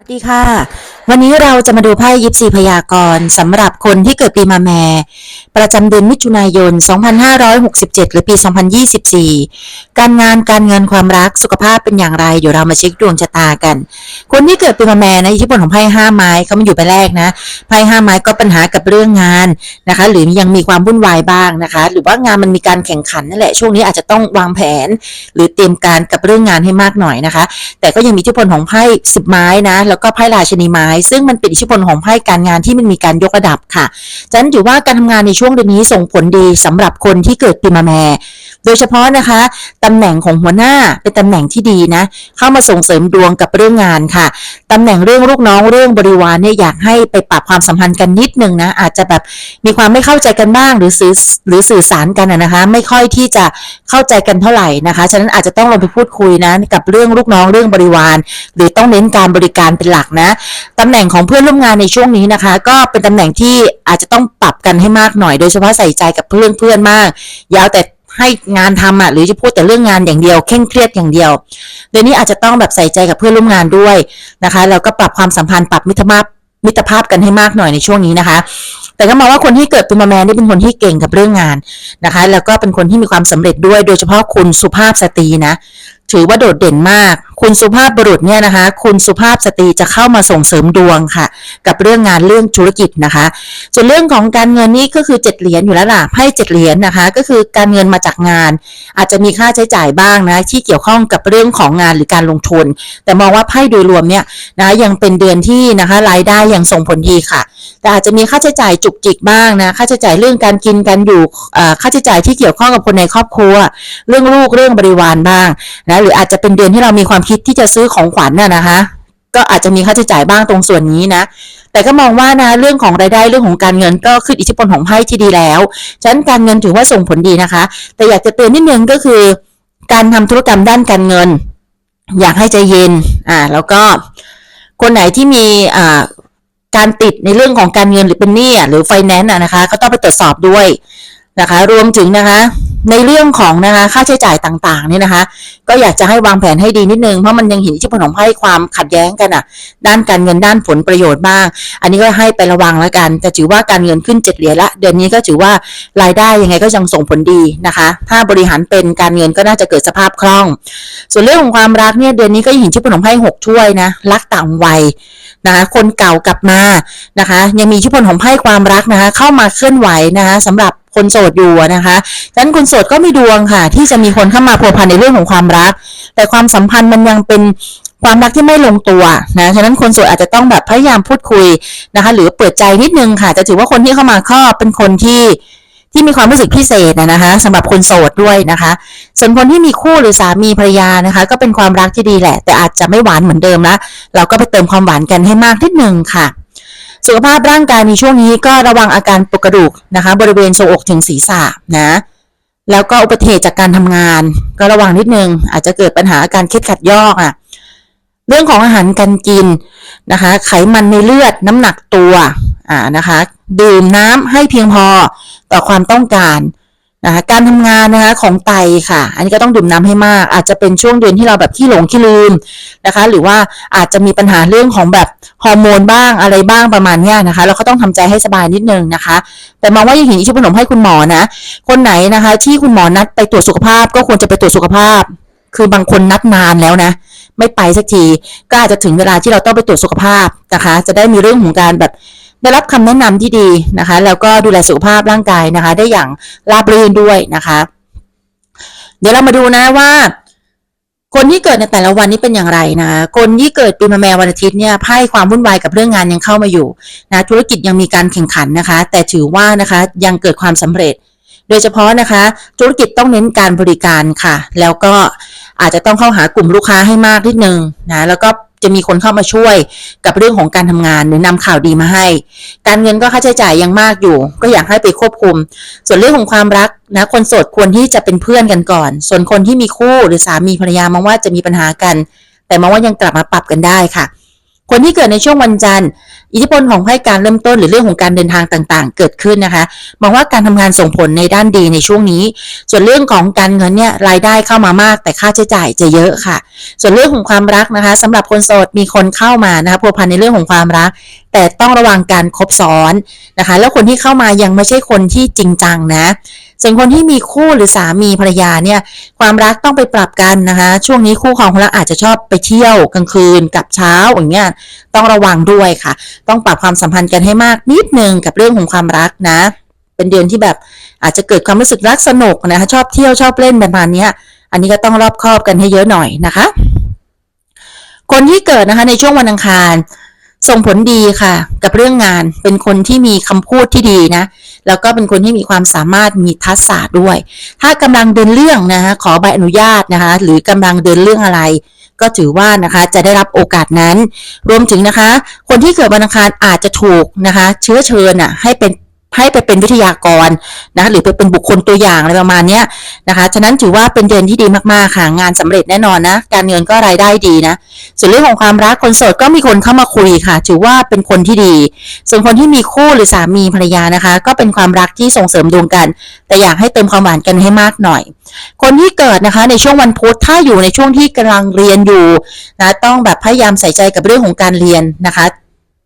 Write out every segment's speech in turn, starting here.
สวัสดีค่ะ วันนี้เราจะมาดูไพ่ยิปซีพยากรณ์สำหรับคนที่เกิดปีมาแม่ ประจำเดือนมิถุนายน 2567 หรือปี 2024 การงานการเงินความรักสุขภาพเป็นอย่างไร เดี๋ยวเรามาเช็คดวงชะตากัน คนที่เกิดปีมาแม่นะอิทธิพลของไพ่ห้าไม้เขามาอยู่ไปแรกนะไพ่ห้าไม้ก็ปัญหากับเรื่องงานนะคะ หรือยังมีความวุ่นวายบ้างนะคะ หรือว่างานมันมีการแข่งขันนั่นแหละช่วงนี้อาจจะต้องวางแผน หรือเตรียมการกับเรื่องงานให้มากหน่อยนะคะ แต่ก็ยังมีอิทธิพลของไพ่สิบไม้นะแล้วก็ไพ่ราชนีไม้ซึ่งมันเป็นอิทธิพลของไพ่การงานที่มันมีการยกระดับค่ะฉะนั้นถือว่าการทำงานในช่วงเดือนนี้ส่งผลดีสำหรับคนที่เกิดปีมาแม่ โดยเฉพาะนะคะตำแหน่งของหัวหน้าเป็นตำแหน่งที่ดีนะ เข้ามาส่งเสริมดวงกับเรื่องงานค่ะตำแหน่งเรื่องลูกน้องเรื่องบริวารเนี่ยอยากให้ไปปรับความสัมพันธ์กันนิดนึงนะอาจจะแบบมีความไม่เข้าใจกันบ้างหรือสื่อหรือสื่อสารกันนะนะคะ ไม่ค่อยที่จะเข้าใจกันเท่าไหร่นะคะฉะนั้นอาจจะต้องลงไปพูดคุยนะกับเรื่องลูกน้องเรื่องบริวาร หรือต้องเน้นการบริการเป็นหลักนะตำแหน่งของเพื่อนร่วมงานในช่วงนี้นะคะ ก็เป็นตำแหน่งที่อาจจะต้องปรับกันให้มากหน่อย โดยเฉพาะใส่ใจกับเพื่อนเพื่อนมากยาวแต่ ให้งานทำอะหรือจะพูดแต่เรื่องงานอย่างเดียวเคร่งเครียดอย่างเดียว เดี๋ยวนี้อาจจะต้องแบบใส่ใจกับเพื่อนร่วมงานด้วยนะคะแล้วก็ปรับความสัมพันธ์ปรับมิตรภาพมิตรภาพกันให้มากหน่อยในช่วงนี้นะคะ แต่ก็มองว่าคนที่เกิดตุมาแมนนี่เป็นคนที่เก่งกับเรื่องงานนะคะ แล้วก็เป็นคนที่มีความสำเร็จด้วยโดยเฉพาะคุณสุภาพสตรีนะ ถือว่าโดดเด่นมาก คุณสุภาพบุรุษเนี่ยนะคะ คุณสุภาพสตรีจะเข้ามาส่งเสริมดวงค่ะ กับเรื่องงานเรื่องธุรกิจนะคะ ส่วนเรื่องของการเงินนี่ก็คือเจ็ดเหรียญอยู่แล้วล่ะไพ่เจ็ดเหรียญนะคะ ก็คือการเงินมาจากงาน อาจจะมีค่าใช้จ่ายบ้างนะที่เกี่ยวข้องกับเรื่องของงานหรือการลงทุน แต่มองว่าไพ่โดยรวมเนี่ยนะยังเป็นเดือนที่นะคะรายได้ยังส่งผลดีค่ะ แต่อาจจะมีค่าใช้จ่ายจุกจิกบ้างนะค่าใช้จ่ายเรื่องการกินการอยู่ค่าใช้จ่ายที่เกี่ยวข้องกับคนในครอบครัว เรื่องลูกเรื่องบริวารบ้างนะหรืออาจจะเป็นเดือนที่เรามีความคิดที่จะซื้อของขวัญน่ะนะคะ ก็อาจจะมีค่าใช้จ่ายบ้างตรงส่วนนี้นะ แต่ก็มองว่านะเรื่องของรายได้เรื่องของการเงินก็ขึ้นอิทธิพลของไพ่ที่ดีแล้วฉะนั้นการเงินถือว่าส่งผลดีนะคะ แต่อยากจะเตือนนิดนึงก็คือ การทำธุรกรรมด้านการเงิน อยากให้ใจเย็นอ่าแล้วก็คนไหนที่มีอ่าการติดในเรื่องของการเงินหรือเป็นหนี้หรือไฟแนนซ์นะคะ ก็ต้องไปตรวจสอบด้วยนะคะ รวมถึงนะคะ ในเรื่องของนะคะค่าใช้จ่ายต่างๆเนี่ยนะคะ ก็อยากจะให้วางแผนให้ดีนิดนึงเพราะมันยังเห็นอิทธิพลของไพ่ความขัดแย้งกันอะ ด้านการเงินด้านผลประโยชน์บ้าง อันนี้ก็ให้ไประวังแล้วกัน แต่ถือว่าการเงินขึ้นเจ็ดเหรียญละเดือนนี้ก็ถือว่ารายได้ยังไงก็ยังส่งผลดีนะคะ ถ้าบริหารเป็นการเงินก็น่าจะเกิดสภาพคล่อง ส่วนเรื่องของความรักเนี่ยเดือนนี้ก็ยังเห็นอิทธิพลของไพ่หกถ้วยนะรักต่างวัยนะคะคนเก่ากลับมานะคะ ยังมีอิทธิพลของไพ่ความรักนะคะ เข้ามาเคลื่อนไหวนะคะสำหรับ คนโสดอยู่นะคะฉะนั้นคนโสดก็มีดวงค่ะ ที่จะมีคนเข้ามาพัวพันในเรื่องของความรัก แต่ความสัมพันธ์มันยังเป็นความรักที่ไม่ลงตัวนะ ฉะนั้นคนโสดอาจจะต้องแบบพยายามพูดคุยนะคะ หรือเปิดใจนิดนึงค่ะ จะถือว่าคนที่เข้ามาก็เป็นคนที่ที่มีความรู้สึกพิเศษนะนะคะสำหรับคนโสดด้วยนะคะ ส่วนคนที่มีคู่หรือสามีภรรยานะคะ ก็เป็นความรักที่ดีแหละ แต่อาจจะไม่หวานเหมือนเดิมละเราก็ไปเติมความหวานกันให้มากนิดนึงค่ะ สุขภาพร่างกายในช่วงนี้ก็ระวังอาการปวดกระดูกนะคะ บริเวณทรวงอกถึงศีรษะนะแล้วก็อุบัติเหตุจากการทำงาน ก็ระวังนิดนึง อาจจะเกิดปัญหาอาการเครียดขัดยอกอะเรื่องของอาหารการกินนะคะ ไขมันในเลือดน้ำหนักตัวอ่านะคะ ดื่มน้ำให้เพียงพอต่อความต้องการ นะคะการทำงานนะคะของไตค่ะ อันนี้ก็ต้องดื่มน้ำให้มาก อาจจะเป็นช่วงเดือนที่เราแบบขี้หลงขี้ลืมนะคะ หรือว่าอาจจะมีปัญหาเรื่องของแบบฮอร์โมนบ้างอะไรบ้างประมาณนี้นะคะ เราก็ต้องทำใจให้สบายนิดนึงนะคะ แต่มองว่ายังเห็นอิทธิพลของให้คุณหมอนะ คนไหนนะคะ ที่คุณหมอนัดไปตรวจสุขภาพ ก็ควรจะไปตรวจสุขภาพ คือบางคนนัดนานแล้วนะไม่ไปสักทีก็อาจจะถึงเวลาที่เราต้องไปตรวจสุขภาพนะคะ จะได้มีเรื่องของการแบบ ได้รับคำแนะนำที่ดีนะคะ แล้วก็ดูแลสุขภาพร่างกายนะคะ ได้อย่างราบรื่นด้วยนะคะ เดี๋ยวเรามาดูนะว่า คนที่เกิดในแต่ละวันนี้เป็นอย่างไรนะคนที่เกิดปีมะแมวันอาทิตย์เนี่ยไพ่ความวุ่นวายกับเรื่องงานยังเข้ามาอยู่นะธุรกิจยังมีการแข่งขันนะคะ แต่ถือว่านะคะยังเกิดความสำเร็จ โดยเฉพาะนะคะ ธุรกิจต้องเน้นการบริการค่ะ แล้วก็อาจจะต้องเข้าหากลุ่มลูกค้าให้มากนิดนึงนะแล้วก็ จะมีคนเข้ามาช่วยกับเรื่องของการทำงานหรือนำข่าวดีมาให้ การเงินก็ค่าใช้จ่ายยังมากอยู่ ก็อยากให้ไปควบคุม ส่วนเรื่องของความรักนะคนโสดควรที่จะเป็นเพื่อนกันก่อน ส่วนคนที่มีคู่หรือสามีภรรยามองว่าจะมีปัญหากัน แต่มองว่ายังกลับมาปรับกันได้ค่ะ คนที่เกิดในช่วงวันจันทร์ อิทธิพลของไพ่การเริ่มต้นหรือเรื่องของการเดินทางต่างๆ เกิดขึ้นนะคะมองว่าการทำงานส่งผลในด้านดีในช่วงนี้ ส่วนเรื่องของการเงินเนี่ยรายได้เข้ามามาก แต่ค่าใช้จ่ายจะเยอะค่ะ ส่วนเรื่องของความรักนะคะสำหรับคนโสดมีคนเข้ามานะคะพัวพันในเรื่องของความรัก แต่ต้องระวังการคบซ้อนนะคะ แล้วคนที่เข้ามายังไม่ใช่คนที่จริงจังนะ ส่วนคนที่มีคู่หรือสามีภรรยาเนี่ยความรักต้องไปปรับกันนะคะ ช่วงนี้คู่ครองของเราอาจจะชอบไปเที่ยวกลางคืนกับเช้าอย่างเงี้ยต้องระวังด้วยค่ะ ต้องปรับความสัมพันธ์กันให้มากนิดนึงกับเรื่องของความรักนะ เป็นเดือนที่แบบอาจจะเกิดความรู้สึกรักสนุกนะคะชอบเที่ยวชอบเล่นประมาณนี้อันนี้ก็ต้องรอบคอบกันให้เยอะหน่อยนะคะ คนที่เกิดนะคะในช่วงวันอังคาร ส่งผลดีค่ะ กับเรื่องงาน เป็นคนที่มีคำพูดที่ดีนะ แล้วก็เป็นคนที่มีความสามารถมีทักษะด้วย ถ้ากำลังเดินเรื่องนะคะขอใบอนุญาตนะคะ หรือกำลังเดินเรื่องอะไร ก็ถือว่านะคะจะได้รับโอกาสนั้น รวมถึงนะคะ คนที่เกิดวันอังคารอาจจะถูกนะคะ เชื้อเชิญอะให้เป็น ให้ไปเป็นวิทยากรนะคะหรือไปเป็นบุคคลตัวอย่างอะไรประมาณนี้นะคะฉะนั้นถือว่าเป็นเดือนที่ดีมากๆค่ะงานสำเร็จแน่นอนนะ การเงินก็รายได้ดีนะ ส่วนเรื่องของความรักคนโสดก็มีคนเข้ามาคุยค่ะ ถือว่าเป็นคนที่ดี ส่วนคนที่มีคู่หรือสามีภรรยานะคะ ก็เป็นความรักที่ส่งเสริมดวงกัน แต่อยากให้เติมความหวานกันให้มากหน่อย คนที่เกิดนะคะในช่วงวันพุธถ้าอยู่ในช่วงที่กำลังเรียนอยู่นะต้องแบบพยายามใส่ใจกับเรื่องของการเรียนนะคะ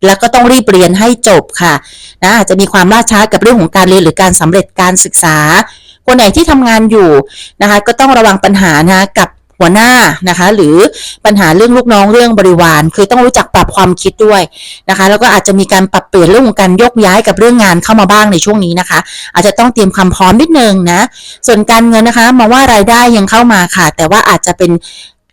แล้วก็ต้องรีบเรียนให้จบค่ะนะอาจจะมีความล่าช้ากับเรื่องของการเรียนหรือการสำเร็จการศึกษา คนไหนที่ทำงานอยู่นะคะก็ต้องระวังปัญหานะกับหัวหน้านะคะหรือปัญหาเรื่องลูกน้องเรื่องบริวาร คือต้องรู้จักปรับความคิดด้วยนะคะแล้วก็อาจจะมีการปรับเปลี่ยนเรื่องของการยกย้ายกับเรื่องงานเข้ามาบ้างในช่วงนี้นะคะ อาจจะต้องเตรียมความพร้อมนิดนึงนะส่วนการเงินนะคะมองว่ารายได้ยังเข้ามาค่ะ แต่ว่าอาจจะเป็น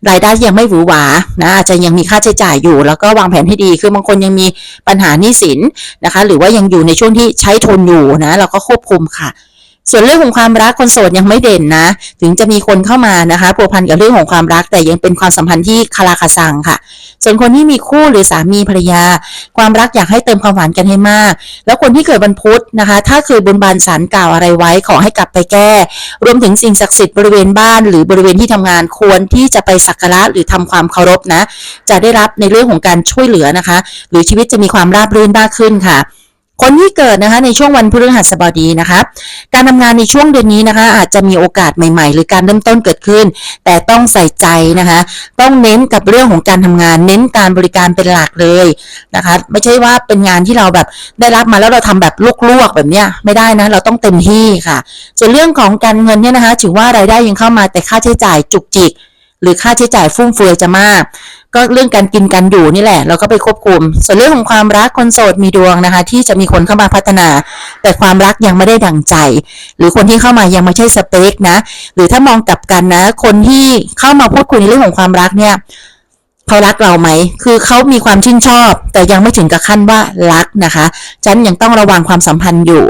รายได้ยังไม่หวือหวานะอาจจะยังมีค่าใช้จ่ายอยู่ แล้วก็วางแผนให้ดี คือบางคนยังมีปัญหาหนี้สินนะคะ หรือว่ายังอยู่ในช่วงที่ใช้ทุนอยู่นะเราก็ควบคุมค่ะ ส่วนเรื่องของความรักคนโสดยังไม่เด่นนะ ถึงจะมีคนเข้ามานะคะพัวพันกับเรื่องของความรักแต่ยังเป็นความสัมพันธ์ที่คาราคาซังค่ะ ส่วนคนที่มีคู่หรือสามีภรรยา ความรักอยากให้เติมความหวานกันให้มาก แล้วคนที่เกิดวันพุธนะคะ ถ้าเคยบนบานสารกล่าวอะไรไว้ขอให้กลับไปแก้ รวมถึงสิ่งศักดิ์สิทธิ์บริเวณบ้าน หรือบริเวณที่ทำงานควรที่จะไปสักการะหรือทำความเคารพนะ จะได้รับในเรื่องของการช่วยเหลือนะคะ หรือชีวิตจะมีความราบรื่นมากขึ้นค่ะ คนที่เกิดนะคะในช่วงวันพฤหัสบดีนะคะ การทำงานในช่วงเดือนนี้นะคะ อาจจะมีโอกาสใหม่ ๆ หรือการเริ่มต้นเกิดขึ้น แต่ต้องใส่ใจนะคะ ต้องเน้นกับเรื่องของการทำงาน เน้นการบริการเป็นหลักเลยนะคะ ไม่ใช่ว่าเป็นงานที่เราแบบได้รับมาแล้วเราทำแบบลวกๆแบบเนี้ยไม่ได้นะ เราต้องเต็มที่ค่ะ ส่วนเรื่องของการเงินเนี่ยนะคะ ถือว่ารายได้ยังเข้ามาแต่ค่าใช้จ่ายจุกจิก หรือค่าใช้จ่ายฟุ่มเฟือยจะมาก ก็เรื่องการกินการอยู่นี่แหละ เราก็ไปควบคุม ส่วนเรื่องของความรักคนโสดมีดวงนะคะ ที่จะมีคนเข้ามาพัฒนา แต่ความรักยังไม่ได้ดังใจ หรือคนที่เข้ามายังไม่ใช่สเปคนะ หรือถ้ามองกลับกันนะ คนที่เข้ามาพูดคุยในเรื่องของความรักเนี่ย เขารักเราไหม คือเขามีความชื่นชอบ แต่ยังไม่ถึงกับขั้นว่ารักนะคะฉันยังต้องระวังความสัมพันธ์อยู่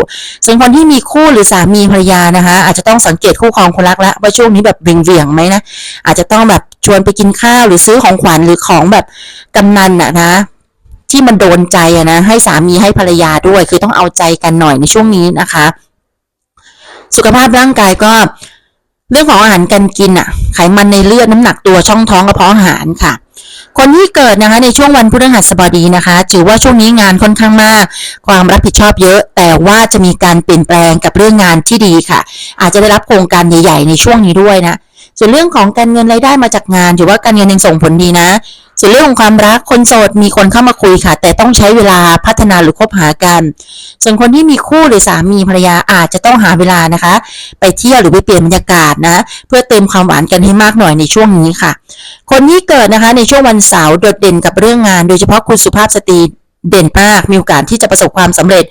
ส่วนคนที่มีคู่หรือสามีภรรยานะคะ อาจจะต้องสังเกตคู่ครองคนรักแล้วว่าช่วงนี้แบบเบี่ยงๆไหมนะ อาจจะต้องแบบชวนไปกินข้าวหรือซื้อของขวัญหรือของแบบกำนันอะนะที่มันโดนใจอะนะ ให้สามีให้ภรรยาด้วย คือต้องเอาใจกันหน่อยในช่วงนี้นะคะ สุขภาพร่างกายก็เรื่องของอาหารการกินอะไขมันในเลือดน้ำหนักตัวช่องท้องกระเพาะอาหารค่ะ คนที่เกิดนะคะในช่วงวันพฤหัสบดีนะคะถือว่าช่วงนี้งานค่อนข้างมาก ความรับผิดชอบเยอะ แต่ว่าจะมีการเปลี่ยนแปลงกับเรื่องงานที่ดีค่ะ อาจจะได้รับโครงการใหญ่ ๆ ในช่วงนี้ด้วยนะส่วนเรื่องของการเงินรายได้มาจากงานถือว่าการเงินยังส่งผลดีนะ ส่วนเรื่องของความรักคนโสดมีคนเข้ามาคุยค่ะ แต่ต้องใช้เวลาพัฒนาหรือคบหากัน ส่วนคนที่มีคู่หรือสามีภรรยาอาจจะต้องหาเวลานะคะ ไปเที่ยวหรือไปเปลี่ยนบรรยากาศนะ เพื่อเติมความหวานกันให้มากหน่อยในช่วงนี้ค่ะ คนที่เกิดนะคะในช่วงวันเสาร์โดดเด่นกับเรื่องงาน โดยเฉพาะคุณสุภาพสตรี เด่นมากมีโอกาสที่จะประสบความสำเร็จ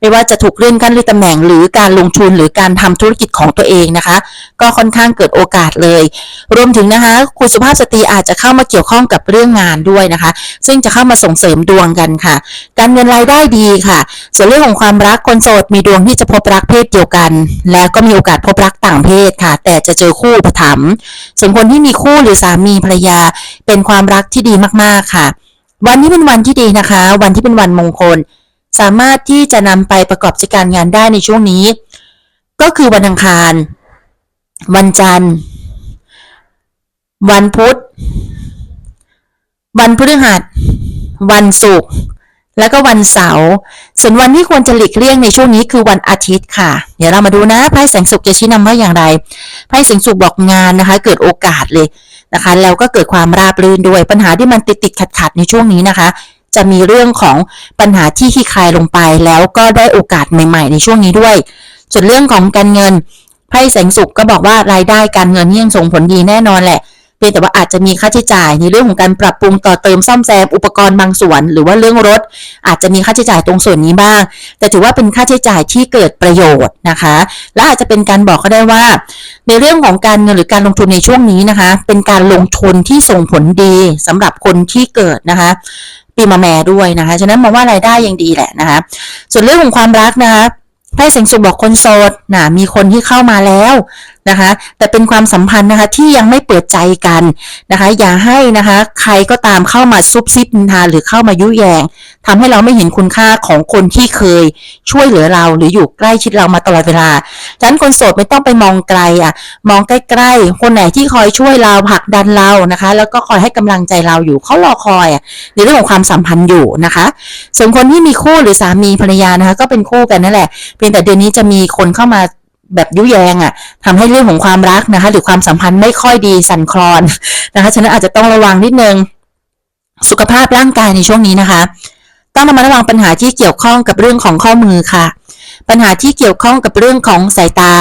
ไม่ว่าจะถูกเลื่อนขั้นเลื่อนตำแหน่ง หรือการลงทุนหรือการทำธุรกิจของตัวเองนะคะ ก็ค่อนข้างเกิดโอกาสเลย รวมถึงนะคะคุณสุภาพสตรีอาจจะเข้ามาเกี่ยวข้องกับเรื่องงานด้วยนะคะ ซึ่งจะเข้ามาส่งเสริมดวงกันค่ะ การเงินรายได้ดีค่ะ ส่วนเรื่องของความรักคนโสดมีดวงที่จะพบรักเพศเดียวกัน และก็มีโอกาสพบรักต่างเพศค่ะ แต่จะเจอคู่ประถมส่วนคนที่มีคู่หรือสามีภรรยาเป็นความรักที่ดีมากๆค่ะ วันนี้เป็นวันที่ดีนะคะ วันที่เป็นวันมงคล สามารถที่จะนำไปประกอบกิจการงานได้ในช่วงนี้ ก็คือวันอังคาร วันจันทร์ วันพุธ วันพฤหัส วันศุกร์แล้วก็วันเสาร์ ส่วนวันที่ควรจะหลีกเลี่ยงในช่วงนี้คือวันอาทิตย์ค่ะ เดี๋ยวเรามาดูนะไพ่แสงสุขจะชี้นำว่าอย่างไร ไพ่แสงสุขบอกงานนะคะ เกิดโอกาสเลย นะคะแล้วก็เกิดความราบรื่นด้วยปัญหาที่มันติดติดขัดขัดในช่วงนี้นะคะ จะมีเรื่องของปัญหาที่คลี่คลายลงไปแล้วก็ได้โอกาสใหม่ ๆ ในช่วงนี้ด้วย ส่วนเรื่องของการเงินไพ่แสงสุขก็บอกว่ารายได้การเงินยังส่งผลดีแน่นอนแหละ เพียงแต่ว่าอาจจะมีค่าใช้จ่ายในเรื่องของการปรับปรุงต่อเติมซ่อมแซมอุปกรณ์บางส่วน หรือว่าเรื่องรถ อาจจะมีค่าใช้จ่ายตรงส่วนนี้บ้าง แต่ถือว่าเป็นค่าใช้จ่ายที่เกิดประโยชน์นะคะ และอาจจะเป็นการบอกก็ได้ว่า ในเรื่องของการเงินหรือการลงทุนในช่วงนี้นะคะ เป็นการลงทุนที่ส่งผลดีสำหรับคนที่เกิดนะคะปีมาแม่ด้วยนะคะ ฉะนั้นมองว่ารายได้ยังดีแหละนะคะ ส่วนเรื่องของความรักนะคะไพ่สิงสุขบอกคนโสดนะมีคนที่เข้ามาแล้ว นะคะ แต่เป็นความสัมพันธ์นะคะที่ยังไม่เปิดใจกันนะคะ อย่าให้นะคะ ใครก็ตามเข้ามาซุบซิบนินทาหรือเข้ามายุแยงทำให้เราไม่เห็นคุณค่าของคนที่เคยช่วยเหลือเราหรืออยู่ใกล้ชิดเรามาตลอดเวลาฉะนั้นคนโสดไม่ต้องไปมองไกลอะ มองใกล้ๆ คนไหนที่คอยช่วยเราผลักดันเรานะคะ แล้วก็คอยให้กำลังใจเราอยู่เขารอคอยอะในเรื่องของความสัมพันธ์อยู่นะคะ ส่วนคนที่มีคู่หรือสามีภรรยานะคะ ก็เป็นคู่กันนั่นแหละเพียงแต่เดือนนี้จะมีคนเข้ามา แบบยุแยงอะทำให้เรื่องของความรักนะคะ หรือความสัมพันธ์ไม่ค่อยดีสั่นคลอนนะคะฉะนั้นอาจจะต้องระวังนิดนึงสุขภาพร่างกายในช่วงนี้นะคะ ต้องระมัดระวังปัญหาที่เกี่ยวข้องกับเรื่องของข้อมือค่ะ ปัญหาที่เกี่ยวข้องกับเรื่องของสายตา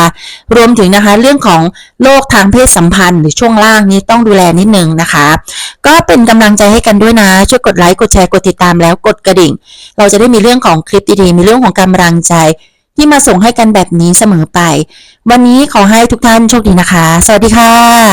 รวมถึงนะคะ เรื่องของโรคทางเพศสัมพันธ์ หรือช่วงล่างนี้ต้องดูแลนิดนึงนะคะ ก็เป็นกำลังใจให้กันด้วยนะ ช่วยกดไลค์กดแชร์กดติดตามแล้วกดกระดิ่ง เราจะได้มีเรื่องของคลิปดีๆมีเรื่องของกำลังใจ ที่มาส่งให้กันแบบนี้เสมอไป วันนี้ขอให้ทุกท่านโชคดีนะคะ สวัสดีค่ะ